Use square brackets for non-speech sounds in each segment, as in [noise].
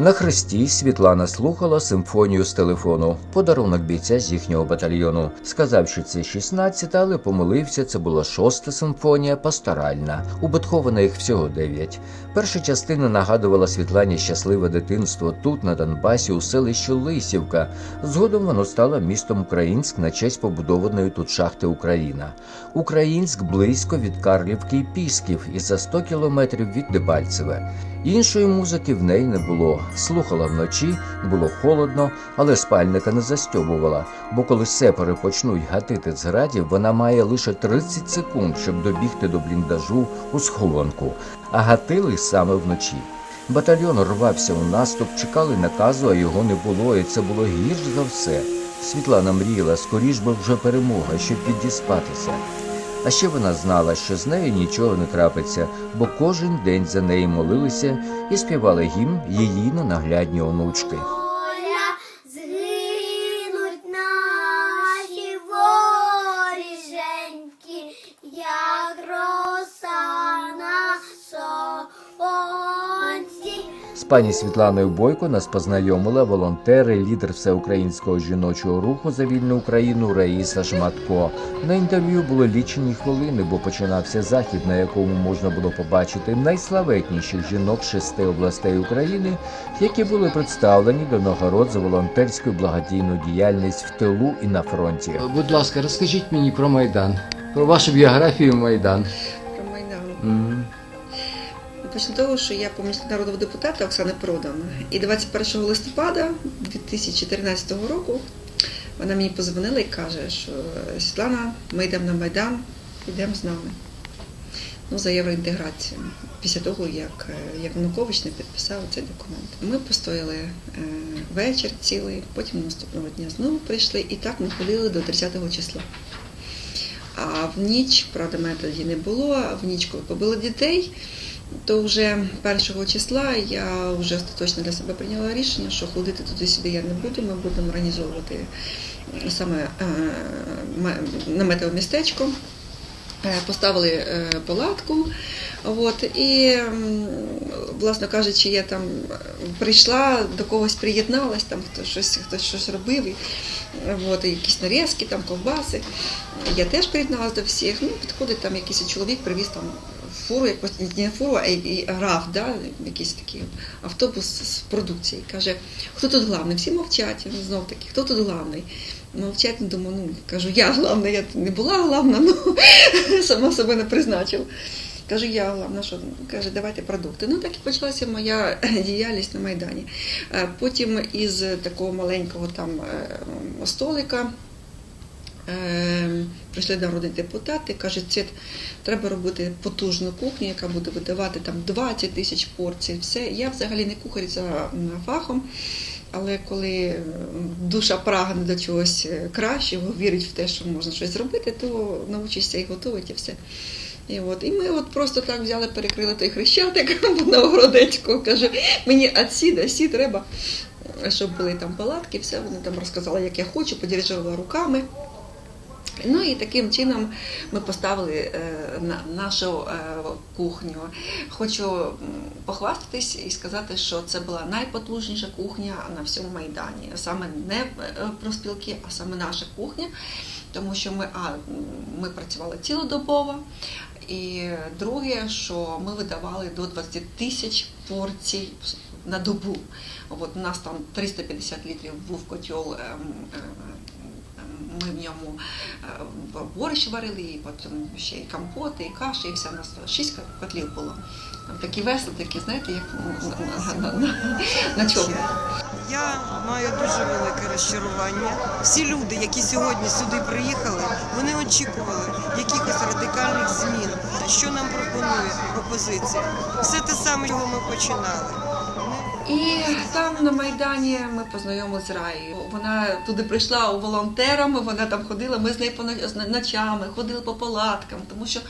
На хресті Світлана слухала симфонію з телефону, подарунок бійця з їхнього батальйону. Сказав, що це 16, але помилився. Це була шоста симфонія, пасторальна. У Бетховена їх всього дев'ять. Перша частина нагадувала Світлані щасливе дитинство тут, на Донбасі, у селищі Лисівка. Згодом воно стало містом Українськ на честь побудованої тут шахти Україна. Українськ близько від Карлівки і Пісків і за 100 кілометрів від Дебальцеве. Іншої музики в неї не було. Слухала вночі, було холодно, але спальника не застьобувала, бо коли сепари почнуть гатити з градів, вона має лише 30 секунд, щоб добігти до бліндажу у схованку, а гатили саме вночі. Батальйон рвався у наступ, чекали наказу, а його не було, і це було гірш за все. Світлана мріяла, скоріш би вже перемога, щоб відіспатися. А ще вона знала, що з нею нічого не трапиться, бо кожен день за неї молилися і співали гімн її ненаглядні онучки. Пані Світланою Бойко нас познайомила волонтери, лідер всеукраїнського жіночого руху за вільну Україну Раїса Шматко. На інтерв'ю були лічені хвилини, бо починався захід, на якому можна було побачити найславетніших жінок шести областей України, які були представлені до нагород за волонтерську благодійну діяльність в тилу і на фронті. Будь ласка, розкажіть мені про Майдан, про вашу біографію Майдан. Про Майдан. М. Почну того, що я помічник народного депутата Оксани Продан. І 21 листопада 2014 року вона мені позвонила і каже, що Світлана, ми йдемо на Майдан, йдемо з нами. Ну, за євроінтеграцію. Після того, як е, Янукович не підписав цей документ. Ми постояли е, вечір цілий, потім наступного дня знову прийшли і так ми ходили до 30 числа. А в ніч, правда, мене тоді не було, в ніч, коли побили дітей, то вже першого числа я вже остаточно для себе прийняла рішення, що ходити туди-сюди я не буду. Ми будемо організовувати саме е, наметове містечко. Е, Поставили е, палатку, от, і, власно кажучи, я там е, прийшла, до когось приєдналась, там хто щось, хтось щось робив, і, е, от, і якісь нарізки, там ковбаси. Я теж приєдналася до всіх. Ну, підходить там якийсь чоловік, привіз там фуру, якось не фуру, а і граф, да, якийсь такий автобус з продукції. Каже, хто тут главний? Всі мовчать. Знов таки, хто тут главний? Мовчать, ну, думаю, ну кажу, я главна, я не була главна, ну [laughs] сама себе не призначила. Кажу, я головна, що каже, давайте продукти. Ну так і почалася моя [laughs] діяльність на Майдані. Е, Потім із такого маленького там е, столика прийшли народні депутати, кажуть, це треба робити потужну кухню, яка буде видавати там 20 тисяч порцій. Все. Я взагалі не кухар за фахом. Але коли е, душа прагне до чогось е, кращого, вірить в те, що можна щось зробити, то навчишся і готувати все. І, от, і ми от просто так взяли, перекрили той хрещатик [laughs] на Новогродецького. Каже, мені отсі, досі треба, щоб були там палатки, все. Вони там розказали, як я хочу, подіржала руками. Ну і таким чином ми поставили е, нашу е, кухню. Хочу похвастатись і сказати, що це була найпотужніша кухня на всьому майдані. Саме не е, профспілки, а саме наша кухня, тому що ми, а, ми працювали цілодобово. І друге, що ми видавали до 20 тисяч порцій на добу. От у нас там 350 літрів був котел. ем, ми в ньому е, борщ варили, і потім ще і компоти, і каші, і все у нас шість котлів було. Такі веселі, такі, знаєте, як на, на, на, на чому. Я маю дуже велике розчарування. Всі люди, які сьогодні сюди приїхали, вони очікували якихось радикальних змін. Що нам пропонує опозиція? Все те саме, чого ми починали. І там на Майдані ми познайомилися з Раєю. Вона туди прийшла у волонтерами, вона там ходила, ми з нею по ноч- ночами ходили по палаткам, тому що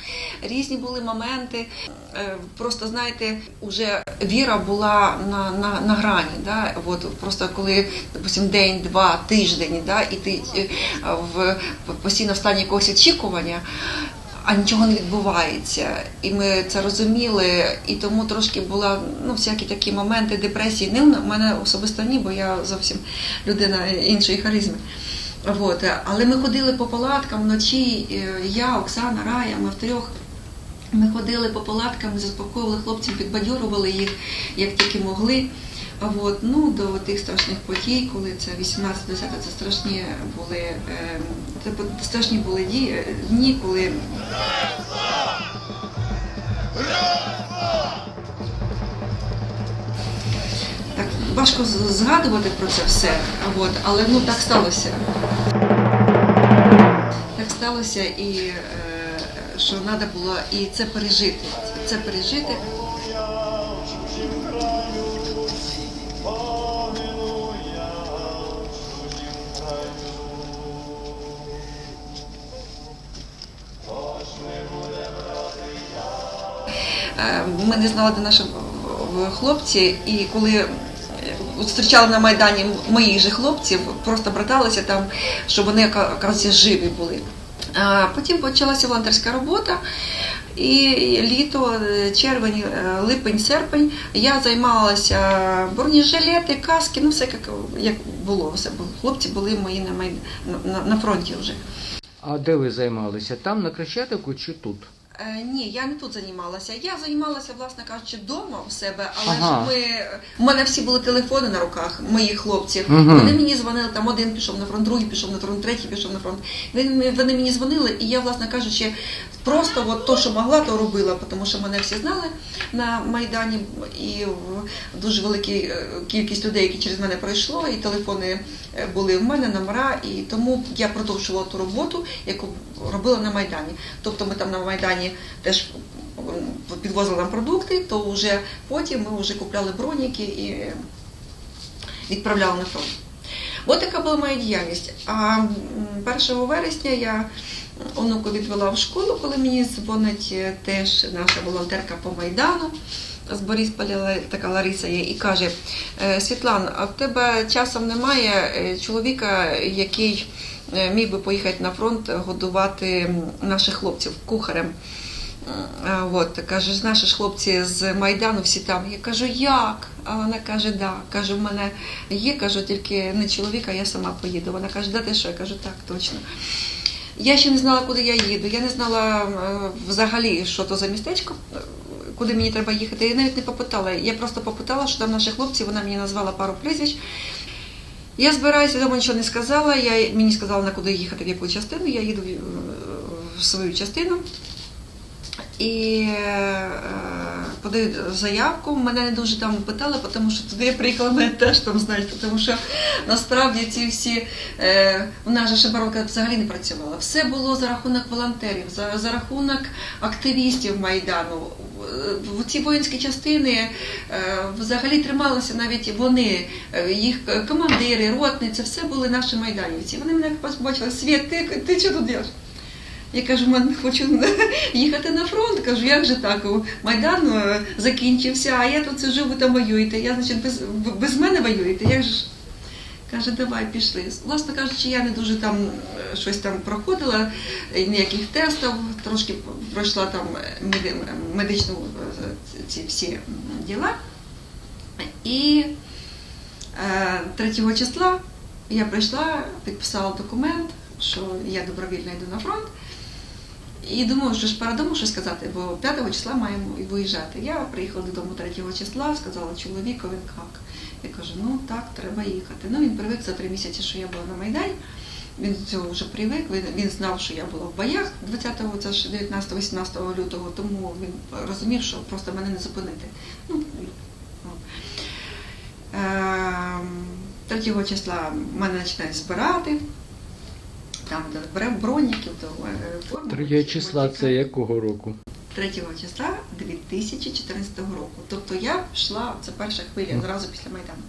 різні були моменти. Е, Просто знаєте, вже віра була на, на, на грані. Да? От просто коли, допустим, день, два, тиждень, да? і ти е, в постійно в стані якогось очікування. А нічого не відбувається. І ми це розуміли, і тому трошки була ну, всякі такі моменти депресії. Не в мене особисто ні, бо я зовсім людина іншої харизми. От. Але ми ходили по палаткам вночі, е, я, Оксана, Рая, ми втрьох. Ми ходили по палаткам, заспокоювали хлопців, підбадьорували їх як тільки могли. А от, ну, до тих страшних подій, коли це 18-10, це страшні були, е, це страшні були ді- дні, коли так важко згадувати про це все, от, але ну так сталося. Так сталося, і е, що треба було і це пережити. Це пережити. Ми не знали, де наші е, хлопці, і коли е, зустрічали на Майдані моїх же хлопців, просто браталися там, щоб вони оказується, живі були. А потім почалася волонтерська робота. І літо, е, червень, е, липень, серпень я займалася бронежилети, каски, ну все як, було. Все було. Хлопці були мої на, Майд... на фронті вже. А де ви займалися? Там на Крещатику чи тут? Е, ні, я не тут займалася. Я займалася, власне кажучи, вдома у себе, але Ага. ж ми. У мене всі були телефони на руках моїх хлопців. Мгм. Вони мені дзвонили, там один пішов на фронт, другий пішов на фронт, третій пішов на фронт. Вони, вони мені дзвонили, і я, власне кажучи, просто от то, що могла, то робила, тому що мене всі знали на Майдані, і дуже велика кількість людей, які через мене пройшло, і телефони е, були в мене, номера, і тому я продовжувала ту роботу, яку робила на Майдані. Тобто ми там на Майдані теж підвозили нам продукти, то вже потім ми вже купляли броніки і відправляли на фронт. От така була моя діяльність. А м, 1 вересня я онуку відвела в школу, коли мені дзвонить е, теж наша волонтерка по Майдану. З Борисполя така Лариса є і каже: «Е, Світлан, а в тебе часом немає е, чоловіка, який міг би поїхати на фронт годувати наших хлопців кухарем. От, каже, наші ж хлопці з Майдану всі там. Я кажу, як? А вона каже, да. Каже, в мене є, кажу, тільки не чоловік, а я сама поїду. Вона каже, да ти що? Я кажу, так, точно. Я ще не знала, куди я їду. Я не знала е, взагалі, що то за містечко, е, куди мені треба їхати. Я навіть не попитала. Я просто попитала, що там наші хлопці, вона мені назвала пару прізвищ. Я збираюся, вдома нічого не сказала. Я, мені сказала, на куди їхати, в яку частину. Я їду в, е, в свою частину. І е, подаю заявку. Мене не дуже там питали, тому що туди я приїхала, мене теж там знають, тому що насправді ці всі е, у нас же Шебаровка взагалі не працювала. Все було за рахунок волонтерів, за, за рахунок активістів Майдану. В ці воїнські частини е, взагалі трималися навіть вони, е, їх командири, ротни, це все були наші майданівці. Вони мене побачили, Світ, ти, ти що тут робиш? Я кажу, мен хочу [laughs] їхати на фронт. Кажу, як же так? Майдан е, закінчився, а я тут сижу, ви там воюєте. Я, значить, без, без мене воюєте. Як же ж? Каже, давай пішли. Власне кажучи, я не дуже там е, щось там проходила, е, ніяких тестів, трошки пройшла там медичну ці всі діла. І е, 3 числа я прийшла, підписала документ, що я добровільно йду на фронт. І думаю, що ж пора дому щось сказати, бо 5 числа маємо виїжджати. Я приїхала додому 3 числа, сказала чоловіку, він як? Я кажу, ну так, треба їхати. Ну він привик за три місяці, що я була на Майдані. Він до цього вже привик, він, він знав, що я була в боях 20-го, це ж 19-18 лютого, тому він розумів, що просто мене не зупинити. Ну, ну. Ем, 3 числа мене починають збирати. Там де броніків, то е, форму. 3 числа це якого року? 3 числа 2014 року. Тобто я пішла, це перша хвиля, зразу після Майдану.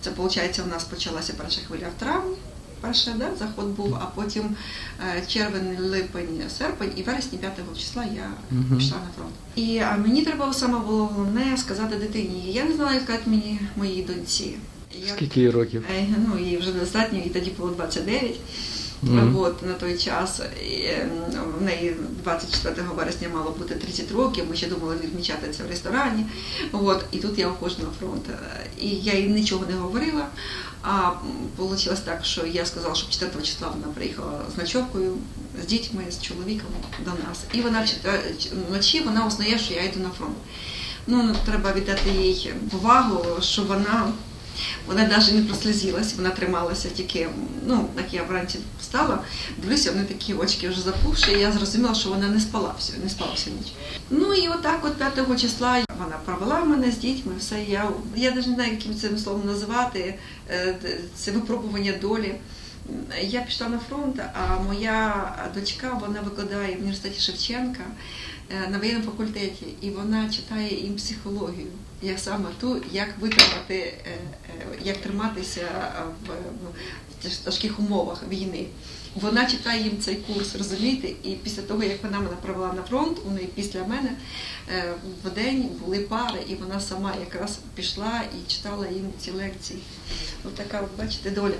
Це, виходить, у нас почалася перша хвиля в травні, перший да, заход був, а потім е, червень, липень, серпень і вересні 5 числа я пішла на фронт. І а мені треба саме було головне сказати дитині. Я не знала, як сказати мені моїй доньці. Я- Скільки їй років? Е, Ну, їй вже достатньо, і тоді було 29. Мгм. От, на той час. В неї 24 вересня мало бути 30 років, ми ще думали відмічати це в ресторані. От, і тут я виходжу на фронт. І я їй нічого не говорила. А вийшло так, що я сказала, що 4 числа вона приїхала з ночовкою, з дітьми, з чоловіком до нас. І вона ч- вночі вона узнає, що я йду на фронт. Ну, треба віддати їй повагу, що вона вона навіть не прослізилась, вона трималася тільки, ну, як я вранці встала, дивлюся, вони такі очки вже запухші, і я зрозуміла, що вона не спала всю, не спала всю ніч. Ну і отак от 5 числа вона провела мене з дітьми, все, я, я навіть не знаю, яким цим словом називати, е, це випробування долі. Я пішла на фронт, а моя дочка вона викладає в університеті Шевченка е, на воєнному факультеті, і вона читає їм психологію, як саме ту, як витримати, е, як триматися в, тяжких умовах війни. Вона читає їм цей курс, розумієте, і після того, як вона мене провела на фронт, вони після мене е, в день були пари, і вона сама якраз пішла і читала їм ці лекції. Ось така, бачите, доля.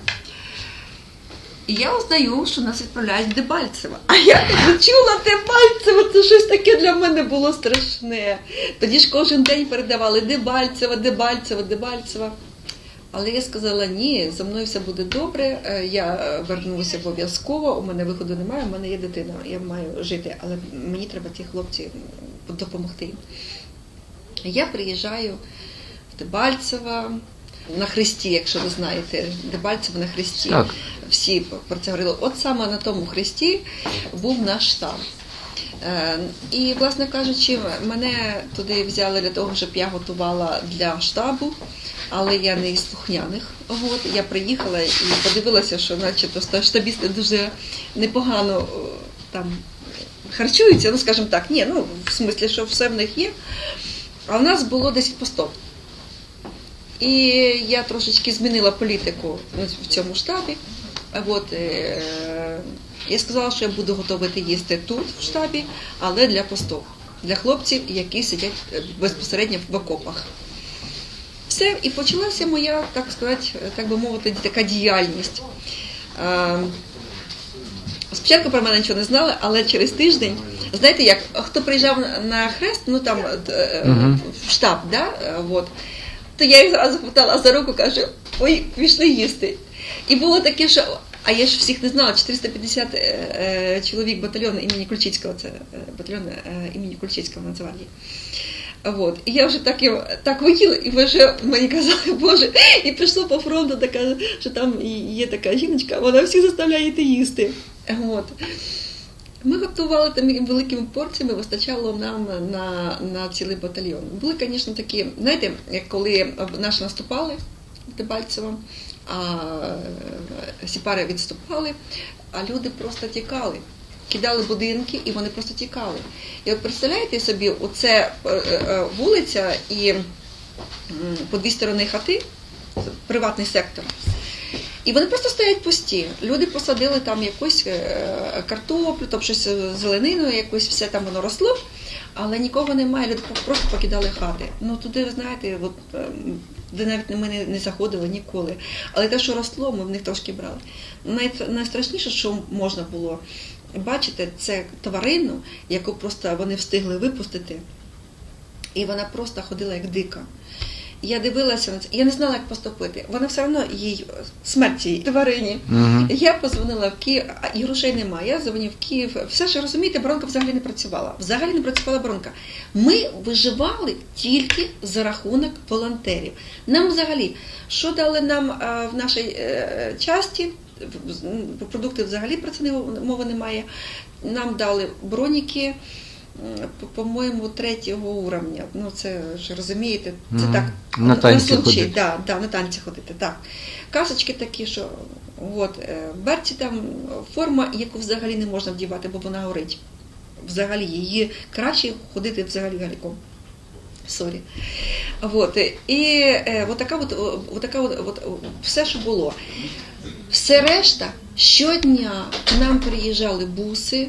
І я узнаю, що нас відправляють в Дебальцево. А я кажу, чула Дебальцево, це щось таке для мене було страшне. Тоді ж кожен день передавали Дебальцево, Дебальцево, Дебальцево. Але я сказала, ні, за мною все буде добре, е, я е, вернуся обов'язково, у мене виходу немає, у мене є дитина, я маю жити, але мені треба ті хлопці допомогти. Я приїжджаю в Дебальцево на Христі, якщо ви знаєте, Дебальцево на Христі Так. всі про це говорили. От саме на тому хресті був наш штаб. Е, І, власне кажучи, мене туди взяли для того, щоб я готувала для штабу, але я не із слухняних. От, я приїхала і подивилася, що начебто штабісти дуже непогано е, там харчуються, ну скажімо так, ні, ну в смислі, що все в них є. А в нас було 10 постов. І я трошечки змінила політику в цьому штабі. От, е, я сказала, що я буду готувати їсти тут, в штабі, але для постов, для хлопців, які сидять е, безпосередньо в окопах. Все, і почалася моя, так сказати, так би мовити, така діяльність. Е, Спочатку про мене нічого не знали, але через тиждень, знаєте як, хто приїжджав на хрест, ну там е, в штаб, да, от, то я їх зразу хватала за руку, кажу, ой, пішли їсти. І було таке, що. А я ж всіх не знала, 450 е, чоловік батальйону імені Кульчицького, це батальйон імені Кульчицького в Нацгвардії. От. І я вже так, їм- так виїла, і вже мені казали, [laughs] Боже, і пішло по фронту, така, що там є така жіночка, вона всіх заставляє йти їсти. От. Ми готували там великими порціями, вистачало нам на, на цілий батальйон. Були, звісно, такі, знаєте, коли наші наступали Дебальцево, а е, сіпари відступали, а люди просто тікали. Кидали будинки і вони просто тікали. І от представляєте собі, оце е, е, вулиця і по дві сторони хати, приватний сектор. І вони просто стоять пусті. Люди посадили там якусь е, картоплю, тобто щось з зелениною, якусь все там воно росло, але нікого немає, люди просто покидали хати. Ну туди, ви знаєте, от, е, де навіть ми не заходили ніколи. Але те, що росло, ми в них трошки брали. Найстрашніше, що можна було бачити, це тварину, яку просто вони встигли випустити, і вона просто ходила як дика. Я дивилася на це, я не знала, як поступити. Вона все одно їй смерть цій тварині. Мгм. Я позвонила в Київ, а і грошей немає. Я дзвонив в Київ. Все ж розумієте, бронка взагалі не працювала. Взагалі не працювала бронка. Ми виживали тільки за рахунок волонтерів. Нам взагалі, що дали нам а, в нашій е, часті, продукти взагалі про це не- мови немає. Нам дали броніки. по- По-моєму, третього уровня. Ну, це ж розумієте, це Мгм. так На танці случай, ходити. Да, да, на танці ходити, так. Касочки такі, що от, е, берці там форма, яку взагалі не можна вдівати, бо вона горить. Взагалі її краще ходити взагалі галіком. Сорі. От, і е, от така от, о, от така от, от, все, що було. Все решта, щодня к нам приїжджали буси,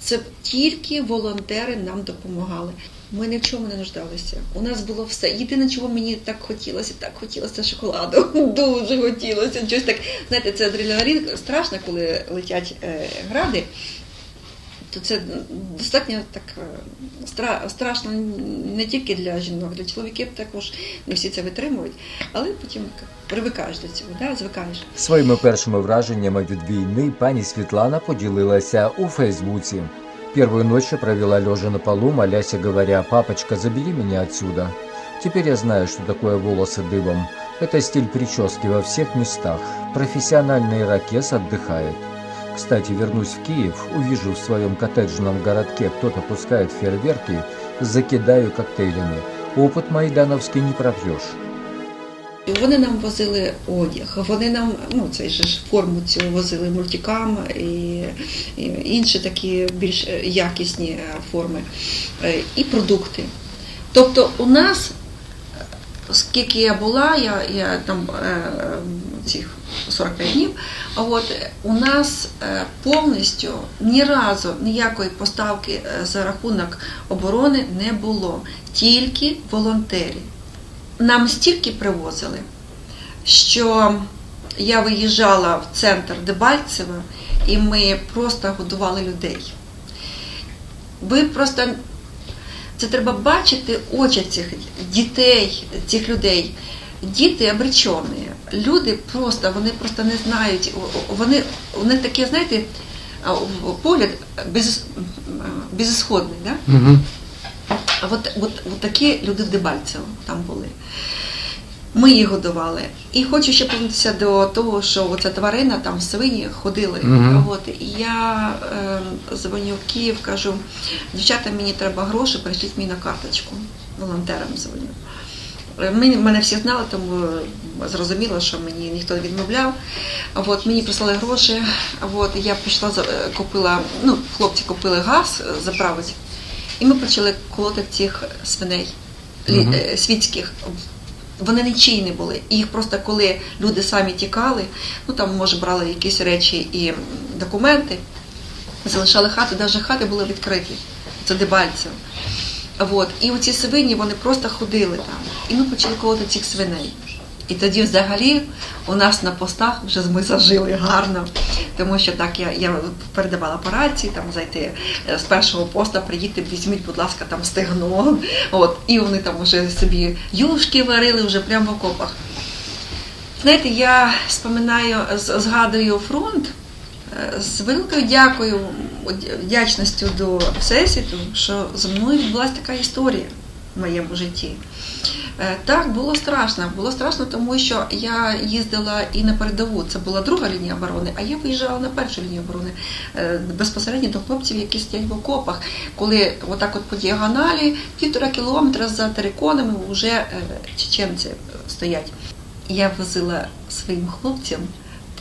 це тільки волонтери нам допомагали. Ми ні в чому не нуждалися. У нас було все. Єдине, чого мені так хотілося, так хотілося шоколаду. [laughs] Дуже хотілося. Щось так, знаєте, це адреналін страшно, коли летять е, гради. То це достатньо так е, стра- страшно не тільки для жінок, для чоловіків також не всі це витримують, але потім привикаєш до цього, да? звикаєш. Своїми першими враженнями від війни пані Светлана поделилась у Фейсбуке. Первую ночь я провела лежа на полу, молясь и говоря, «Папочка, забери меня отсюда». Теперь я знаю, что такое волосы дыбом. Это стиль прически во всех местах. Профессиональный ирокез отдыхает. Кстати, вернусь в Киев, увижу в своем коттеджном городке кто-то пускает фейерверки, закидаю коктейлями. Опыт майдановский не пропьешь. Вони нам возили одяг, вони нам ну цей ж форму цю возили мультикам і, і інші такі більш е, якісні е, форми е, і продукти. Тобто у нас, скільки я була, я, я там цих 45 днів, от у нас е, повністю ні разу ніякої поставки е, за рахунок оборони не було, тільки волонтери нам стільки привозили, що я виїжджала в центр Дебальцево, і ми просто годували людей. Ви просто це треба бачити очі цих дітей, цих людей. Діти обречені. Люди просто вони просто не знають. Вони у них таке, знаєте, погляд без, безісходний, да? Угу. А от, от, от такі люди в Дебальцево там були. Ми їх годували. І хочу ще повернутися до того, що оця тварина, там свині ходили. Мгм. От, і я е, дзвоню в Київ, кажу, дівчата, мені треба гроші, прийшліть мені на карточку. Волонтерам дзвоню. Е, Мені, мене всі знали, тому зрозуміло, що мені ніхто не відмовляв. От, мені прислали гроші. От, я пішла, е, купила, ну, хлопці купили газ е, заправити. І ми почали колоти цих свиней е, світських. Вони нічиї не були. І їх просто коли люди самі тікали, ну там, може, брали якісь речі і документи, залишали хати, навіть хати були відкриті. Це Дебальцево. От. І оці свині вони просто ходили там. І ми почали колоти цих свиней. І тоді взагалі у нас на постах вже ми зажили гарно, тому що так я, я передавала по рації, там зайти е, з першого поста, приїдьте, візьміть, будь ласка, там стегно. От, і вони там вже собі юшки варили вже прямо в окопах. Знаєте, я споминаю, згадую фронт з великою дякою, вдячністю до Всесвіту, що зі мною відбулася така історія в моєму житті. Е, Так, було страшно. Було страшно, тому що я їздила і на передову. Це була друга лінія оборони, а я виїжджала на першу лінію оборони е, безпосередньо до хлопців, які сидять в окопах. Коли отак от по діагоналі півтора кілометра за териконами вже е, чеченці стоять. Я возила своїм хлопцям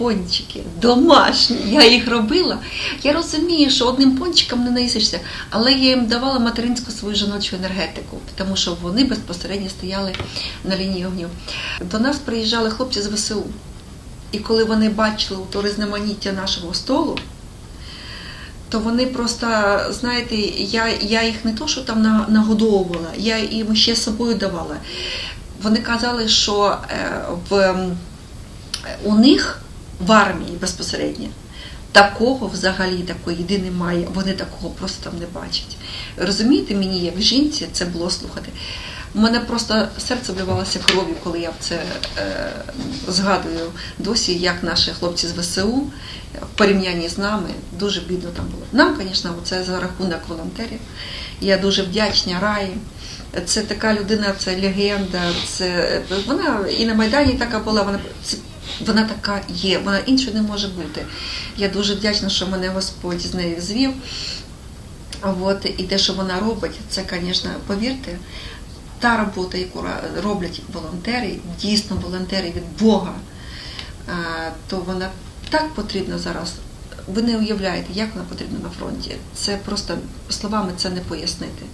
пончики домашні. Я їх робила. Я розумію, що одним пончиком не наїсишся, але я їм давала материнську свою жіночу енергетику, тому що вони безпосередньо стояли на лінії огню. До нас приїжджали хлопці з ВСУ. І коли вони бачили то різноманіття нашого столу, то вони просто, знаєте, я, я їх не то, що там нагодовувала, я їм ще з собою давала. Вони казали, що е, в, у них в армії безпосередньо такого взагалі такої немає. Вони такого просто там не бачать. Розумієте, мені, як жінці, це було слухати. У мене просто серце вливалося кров'ю, коли я це е, згадую досі, як наші хлопці з ВСУ в порівнянні з нами дуже бідно там було. Нам, звісно, це за рахунок волонтерів. Я дуже вдячна Раї. Це така людина, це легенда. Це вона і на Майдані така була. Вона це, вона така є, вона інша не може бути. Я дуже вдячна, що мене Господь з нею звів. От, і те, що вона робить, це, звісно, повірте, та робота, яку роблять волонтери, дійсно волонтери від Бога, то вона так потрібна зараз. Ви не уявляєте, як вона потрібна на фронті. Це просто словами це не пояснити.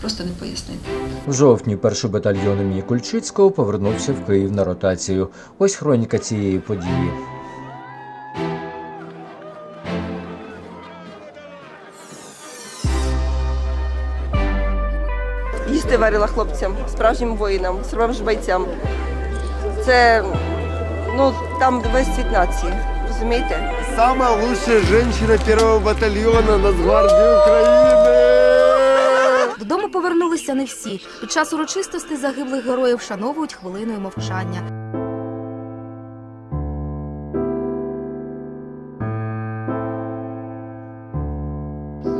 Просто не пояснити. В жовтні перший батальйон імені Кульчицького повернувся в Київ на ротацію. Ось хроніка цієї події. їсти варила хлопцям, справжнім воїнам, справжнім бойцям. Це ну там весь світ нації, розумієте? Самая лучшая женщина первого батальона Нацгвардии Украины! Додому повернулися не всі. Під час урочистостей загиблих героїв вшановують хвилиною мовчання.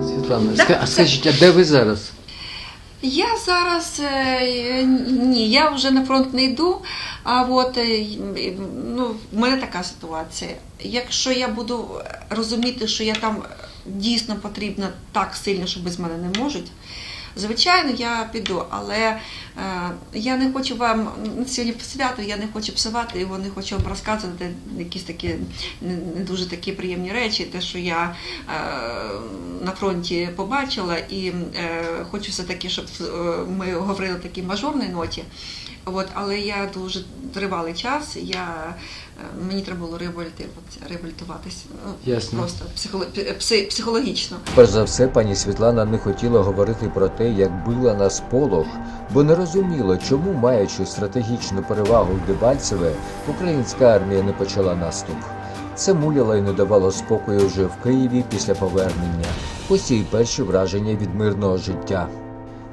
Світлана, ска- а скажіть, а де ви зараз? Я зараз е, ні, я вже на фронт не йду. А от е, ну, в мене така ситуація. Якщо я буду розуміти, що я там дійсно потрібна так сильно, що без мене не можуть. Звичайно, я піду, але е, я не хочу вам сьогодні свято, я не хочу псувати його, не хочу вам розказувати якісь такі не, дуже такі приємні речі, те, що я е, на фронті побачила, і е, хочу все-таки, щоб е, ми говорили в такій мажорній ноті. От, але я дуже тривалий час, я, мені треба було реабілітуватися, реабілітуватися ну, Ясно. просто психоло, психологічно. Перш за все, пані Світлана не хотіла говорити про те, як била на сполох, бо не розуміла, чому, маючи стратегічну перевагу в Дебальцеве, українська армія не почала наступ. Це муляло і не давало спокою вже в Києві після повернення. Її перші враження від мирного життя.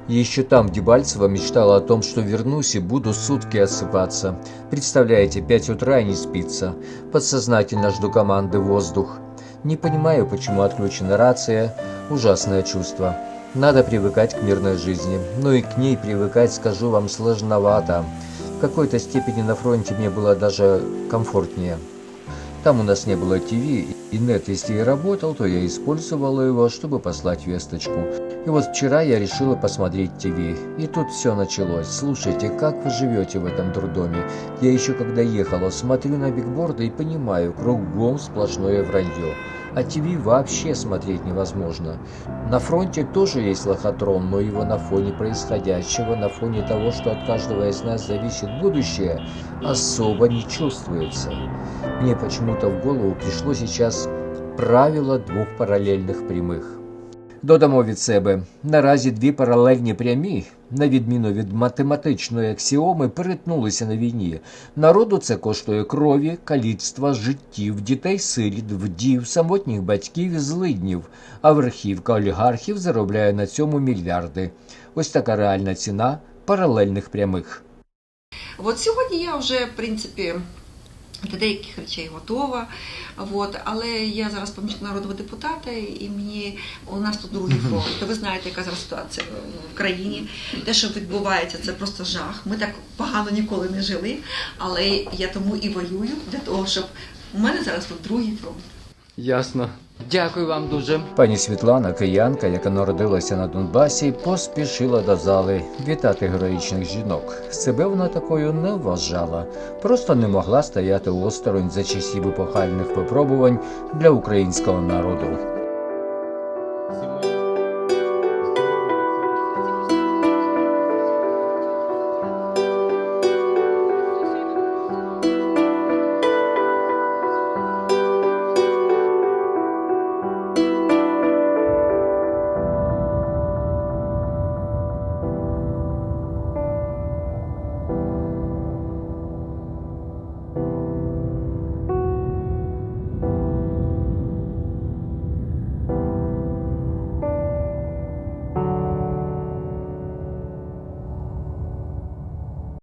Еще там, в Дебальцево, мечтала о том, что вернусь и буду сутки отсыпаться. Представляете, 5 утра и не спится. Подсознательно жду команды «Воздух». Не понимаю, почему отключена рация. Ужасное чувство. Надо привыкать к мирной жизни. Но и к ней привыкать, скажу вам, сложновато. В какой-то степени на фронте мне было даже комфортнее. Там у нас не было ТВ, и нет, если и работал, то я использовала его, чтобы послать весточку. И вот вчера я решила посмотреть ТВ. И тут все началось. Слушайте, как вы живете в этом дурдоме? Я еще когда ехала, смотрю на бигборды и понимаю, кругом сплошное вранье. А ТВ вообще смотреть невозможно. На фронте тоже есть лохотрон, но его на фоне происходящего, на фоне того, что от каждого из нас зависит будущее, особо не чувствуется. Мне почему-то в голову пришло сейчас правило двох паралельних прямих. Додамо від себе, наразі дві паралельні прямі, на відміну від математичної аксіоми, перетнулися на війні. Народу це коштує крові, каліцтва, життів, дітей сиріт, вдів, самотніх батьків і злиднів, а верхівка олігархів заробляє на цьому мільярди. Ось така реальна ціна паралельних прямих. От сьогодні я вже, в принципі, до деяких речей готова. От, але я зараз помічник народного депутата, і мені у нас тут другий фронт. То ви знаєте, яка зараз ситуація в країні. Те, що відбувається, це просто жах. Ми так погано ніколи не жили, але я тому і воюю для того, щоб у мене зараз тут другий фронт. Ясно. Дякую вам дуже. Пані Світлана, киянка, яка народилася на Донбасі, поспішила до зали вітати героїчних жінок. Себе вона такою не вважала, просто не могла стояти осторонь за часів епохальних випробувань для українського народу.